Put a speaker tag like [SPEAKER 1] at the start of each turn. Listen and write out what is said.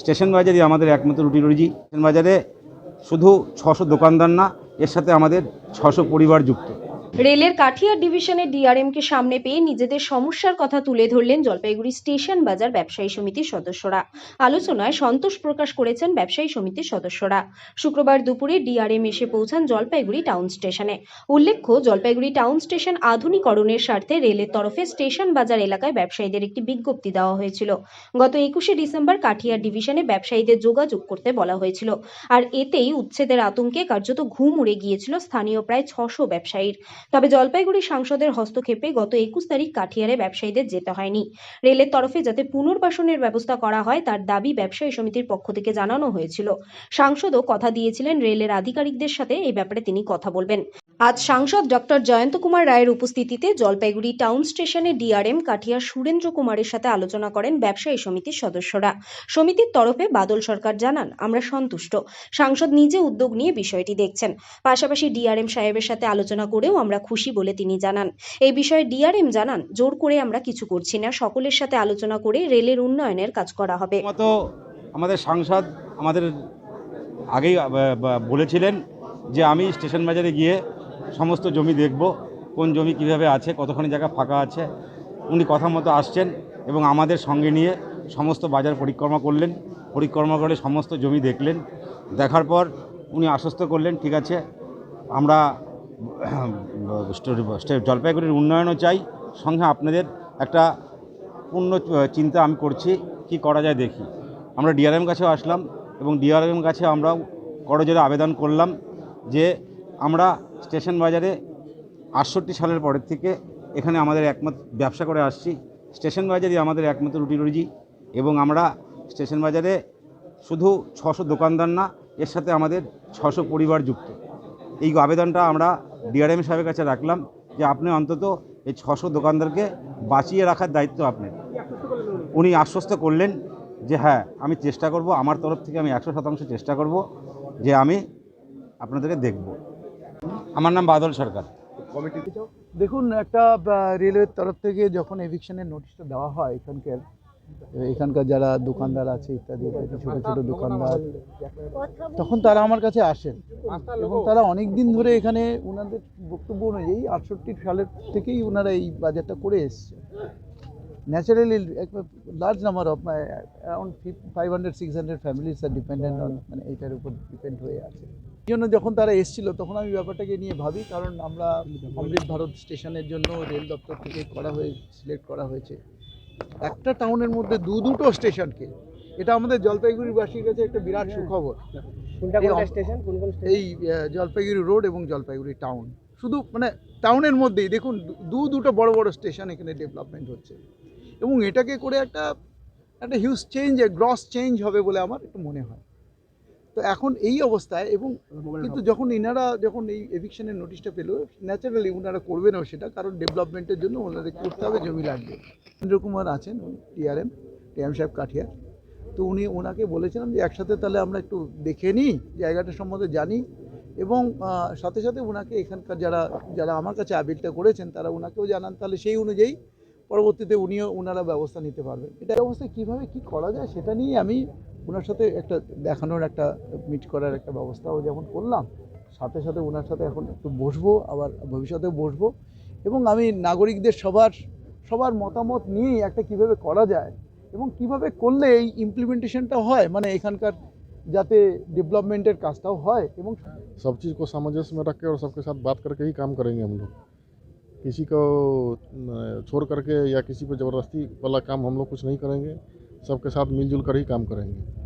[SPEAKER 1] Station বাজারই আমাদের একমাত্র রুটি রুজি স্টেশন বাজারে শুধু ছশো দোকানদার না, এর সাথে আমাদের ছশো পরিবার যুক্ত।
[SPEAKER 2] রেলের কাঠিয়ার ডিভিশনের ডিআরএমকে সামনে পেয়ে নিজেদের সমস্যার কথা তুলে ধরলেন জলপাইগুড়ি স্টেশন বাজার ব্যবসায়ী সমিতির সদস্যরা। আলোচনায় সন্তোষ প্রকাশ করেছেন ব্যবসায়ী সমিতির সদস্যরা। শুক্রবার দুপুরে ডিআরএম এসে পৌঁছান জলপাইগুড়ি টাউন স্টেশনে। উল্লেখ্য, জলপাইগুড়ি টাউন স্টেশন আধুনিকরণের স্বার্থে রেলের তরফে স্টেশন বাজার এলাকায় ব্যবসায়ীদের একটি বিজ্ঞপ্তি দেওয়া হয়েছিল। গত একুশে ডিসেম্বর কাঠিয়ার ডিভিশনে ব্যবসায়ীদের যোগাযোগ করতে বলা হয়েছিল। আর এতেই উচ্ছেদের আতঙ্কে কার্যত ঘুম উড়ে গিয়েছিল স্থানীয় প্রায় ছশো ব্যবসায়ীর। তবে জলপাইগুড়ি সাংসদের হস্তক্ষেপে গত একুশ তারিখ কাঠিয়ারে ব্যবসায়ীদের যেতে হয়নি। রেলের তরফে যাতে পুনর্বাসনের ব্যবস্থা করা হয়, তার দাবি ব্যবসায়ী সমিতির পক্ষ থেকে জানানো হয়েছিল। সাংসদও কথা দিয়েছিলেন রেলের আধিকারিকদের সাথে, এই ব্যাপারে তিনি কথা বলবেন। আজ সাংসদ ডক্টর জয়ন্ত কুমার রায়ের উপস্থিতিতে জলপাইগুড়ি টাউন স্টেশনে ডিআরএম কাঠিয়া সুরেন্দ্র কুমারের সাথে আলোচনা করেন ব্যবসায়ী সমিতির সদস্যরা। সমিতির তরফে বাদল সরকার জানান, আমরা সন্তুষ্ট। সাংসদ নিজে উদ্যোগ নিয়ে বিষয়টি দেখছেন। পাশাপাশি ডিআরএম সাহেবের সাথে আলোচনা করেও আমরা খুশি বলে তিনি জানান। এই বিষয়ে ডিআরএম জানান, জোর করে আমরা কিছু করছি না, সকলের সাথে আলোচনা করে রেলের উন্নয়নের কাজ করা হবে।
[SPEAKER 1] আমাদের সাংসদ আমাদের আগেই বলেছিলেন যে আমি স্টেশন বাজারে গিয়ে সমস্ত জমি দেখব, কোন জমি কীভাবে আছে, কতখানি জায়গা ফাঁকা আছে। উনি কথা মতো আসছেন এবং আমাদের সঙ্গে নিয়ে সমস্ত বাজার পরিক্রমা করলেন, পরিক্রমা করে সমস্ত জমি দেখলেন। দেখার পর উনি আশ্বস্ত করলেন, ঠিক আছে, আমরা জলপাইগুড়ির উন্নয়নও চাই, সঙ্গে আপনাদের একটা পূর্ণ চিন্তা আমি করছি, কি করা যায় দেখি। আমরা ডিআরএম কাছেও আসলাম এবং ডিআরএম কাছে আমরাও করজোরে আবেদন করলাম যে আমরা স্টেশন বাজারে আটষট্টি সালের পরের থেকে এখানে আমাদের একমাত্র ব্যবসা করে আসছি। স্টেশন বাজারই আমাদের একমাত্র রুটি রুজি এবং আমরা স্টেশন বাজারে শুধু ছশো দোকানদার না, এর সাথে আমাদের ছশো পরিবার যুক্ত। এই আবেদনটা আমরা ডিআরএম সাহেবের কাছে রাখলাম যে আপনি অন্তত এই ছশো দোকানদারকে বাঁচিয়ে রাখার দায়িত্ব আপনার। উনি আশ্বস্ত করলেন যে হ্যাঁ আমি চেষ্টা করব, আমার তরফ থেকে আমি একশো শতাংশ চেষ্টা করব যে আমি আপনাদেরকে দেখব। আমার নাম বাদল সরকার।
[SPEAKER 3] দেখুন, একটা রেলওয়ের তরফ থেকে যখন এভিকশনের নোটিশটা দেওয়া হয় এখানকার এখানকার যারা দোকানদার আছে ইত্যাদি ছোটো ছোটো দোকানদার, তখন তারা আমার কাছে আসেন। এবং তারা অনেক দিন ধরে এখানে ওনাদের বক্তব্য অনুযায়ী আটষট্টি সালের থেকেই ওনারা এই বাজারটা করে এসছে। Naturally large number of around five hundred six hundred families R dependent on মানে এইটার উপর ডিপেন্ড হয়ে আছে। জন্য যখন তারা এসেছিল তখন আমি ব্যাপারটাকে নিয়ে ভাবি কারণ আমরা অমৃত ভারত স্টেশনের জন্য রেল দপ্তর থেকে করা হয়ে সিলেক্ট করা হয়েছে। একটা টাউনের মধ্যে দু দুটো স্টেশনকে এটা আমাদের জলপাইগুড়িবাসীর কাছে একটা বিরাট সুখবর। এই জলপাইগুড়ি রোড এবং জলপাইগুড়ি টাউন। শুধু মানে টাউনের মধ্যেই দেখুন দু দুটো বড় বড় স্টেশন এখানে ডেভেলপমেন্ট হচ্ছে। এবং এটাকে করে একটা একটা হিউজ চেঞ্জ গ্রস চেঞ্জ হবে বলে আমার একটু মনে হয়। তো এখন এই অবস্থায় এবং কিন্তু যখন ইনারা যখন এই এভিকশনের নোটিশটা পেল ন্যাচারালি ওনারা করবেনও সেটা কারণ ডেভেলপমেন্টের জন্য ওনাদের করতে হবে জমি লাগবে। সুরেন্দ্র কুমার আছেন টিআরএম টিআরএম সাহেব কাঠিয়ার তো উনি ওনাকে বলেছিলাম যে একসাথে তাহলে আমরা একটু দেখে নিই জায়গাটা সম্বন্ধে জানি। এবং সাথে সাথে ওনাকে এখানকার যারা যারা আমার কাছে আপিলটা করেছেন তারা ওনাকেও জানান তাহলে সেই অনুযায়ী পরবর্তীতে উনিও ওনারা ব্যবস্থা নিতে পারবেন। এটা অবস্থায় কীভাবে কী করা যায় সেটা নিয়ে আমি ওনার সাথে একটা দেখানোর একটা মিট করার একটা ব্যবস্থাও যেমন করলাম সাথে সাথে ওনার সাথে এখন একটু বসবো আবার ভবিষ্যতে বসবো এবং আমি নাগরিকদের সবার সবার মতামত নিয়েই একটা কিভাবে করা যায় এবং কিভাবে করলে এই ইমপ্লিমেন্টেশনটা হয় মানে এখানকার যাতে ডেভেলপমেন্টের কাজটাও হয় এবং
[SPEAKER 4] सब चीज़ को सामंजस्य में रख के और सबके साथ बात करके ही काम करेंगे हम लोग किसी को न, छोड़ करके या किसी पे ज़बरदस्ती वाला काम हम लोग कुछ नहीं करेंगे सबके साथ मिलजुल कर ही काम करेंगे।